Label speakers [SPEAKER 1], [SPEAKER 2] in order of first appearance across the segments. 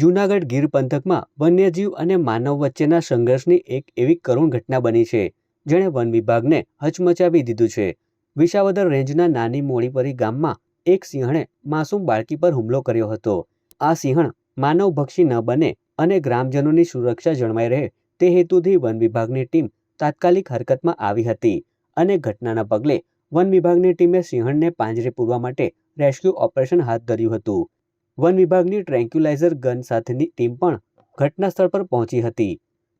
[SPEAKER 1] જૂનાગઢ ગીર પંથકમાં વન્યજીવ અને માનવ વચ્ચેના સંઘર્ષની એક એવી કરુણ ઘટના બની છે, જેણે વન વિભાગને હચમચાવી દીધું છે. વિસાવદર રેન્જના નાની મોડીપરી ગામમાં એક સિંહણે માસૂમ બાળકી પર હુમલો કર્યો હતો. આ સિંહણ માનવભક્ષી ન બને અને ગ્રામજનોની સુરક્ષા જળવાઈ રહે તે હેતુથી વન વિભાગની ટીમ તાત્કાલિક હરકતમાં આવી હતી અને ઘટનાના પગલે વન વિભાગની ટીમે સિંહણને પાંજરે પૂરવા માટે રેસ્ક્યુ ઓપરેશન હાથ ધર્યું હતું. વન વિભાગની ટ્રેન્ક્યુલાઇઝર ગન સાથેની ટીમ પણ ઘટના સ્થળ પર પહોંચી હતી.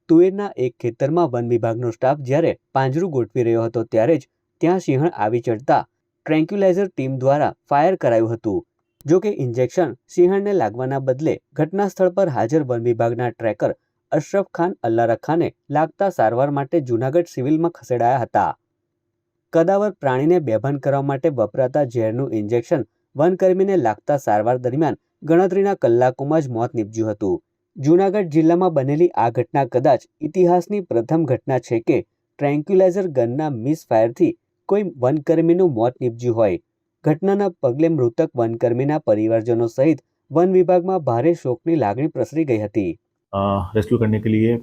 [SPEAKER 1] તુવેરના એક ખેતરમાં વન વિભાગનો સ્ટાફ જ્યારે પાંજરું ગોઠવી રહ્યો હતો ત્યારે જ ત્યાં સિંહણ આવી ચડતા ટ્રેન્ક્યુલાઇઝર ટીમ દ્વારા ફાયર કરાયું હતું. જો કે ઇન્જેક્શન સિંહણને લાગવાના બદલે ઘટના સ્થળ પર હાજર વન વિભાગના ટ્રેકર અશરફ ખાન અલ્લારા ખાને લાગતા સારવાર માટે જૂનાગઢ સિવિલમાં ખસેડાયા હતા. કદાવર પ્રાણીને બેભાન કરવા માટે વપરાતા ઝેરનું ઇન્જેક્શન વનકર્મીને લાગતા સારવાર દરમિયાન ગણતરીના કલાકોમાં જ મોત નીપજ્યું હતું જૂનાગઢ જિલ્લામાં બનેલી આ ઘટના કદાચ ઇતિહાસની પ્રથમ ઘટના છે કે ટ્રેન્ક્યુલાઇઝર ગનના મિસફાયરથી કોઈ વનકર્મીનું મોત નીપજ્યું હોય ઘટનાના પગલે મૃતક વનકર્મીના પરિવારજનો સહિત વન વિભાગમાં ભારે શોકની લાગણી પ્રસરી ગઈ હતી
[SPEAKER 2] रेस्क्यू करने के लिए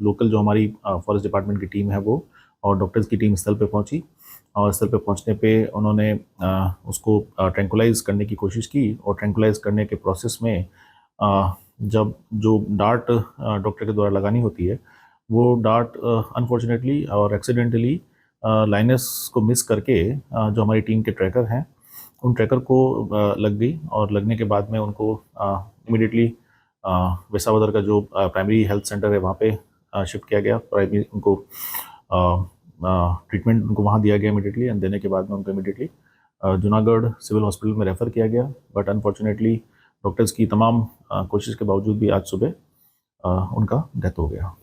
[SPEAKER 2] लोकल जो हमारी फॉरेस्ट डिपार्टमेंट की टीम है वो और डॉक्टर्स की टीम स्थल पर पहुँची और स्थल पर पहुँचने पे उन्होंने उसको ट्रैंकुलाइज करने की कोशिश की और ट्रैंकुलाइज करने के प्रोसेस में जब जो डार्ट डॉक्टर के द्वारा लगानी होती है, वो डार्ट अनफॉर्चुनेटली और एक्सीडेंटली लाइनस को मिस करके जो हमारी टीम के ट्रैकर हैं, उन ट्रैकर को लग गई और लगने के बाद में उनको इमिडिएटली वेसावदर का जो प्राइमरी हेल्थ सेंटर है, वहाँ पे शिफ्ट किया गया प्राइमरी उनको ट्रीटमेंट उनको वहाँ दिया गया इमिडियटली एंड देने के बाद में उनको इमिडियटली जूनागढ़ सिविल हॉस्पिटल में रेफ़र किया गया। बट अनफॉर्चुनेटली डॉक्टर्स की तमाम कोशिश के बावजूद भी आज सुबह उनका डेथ हो गया।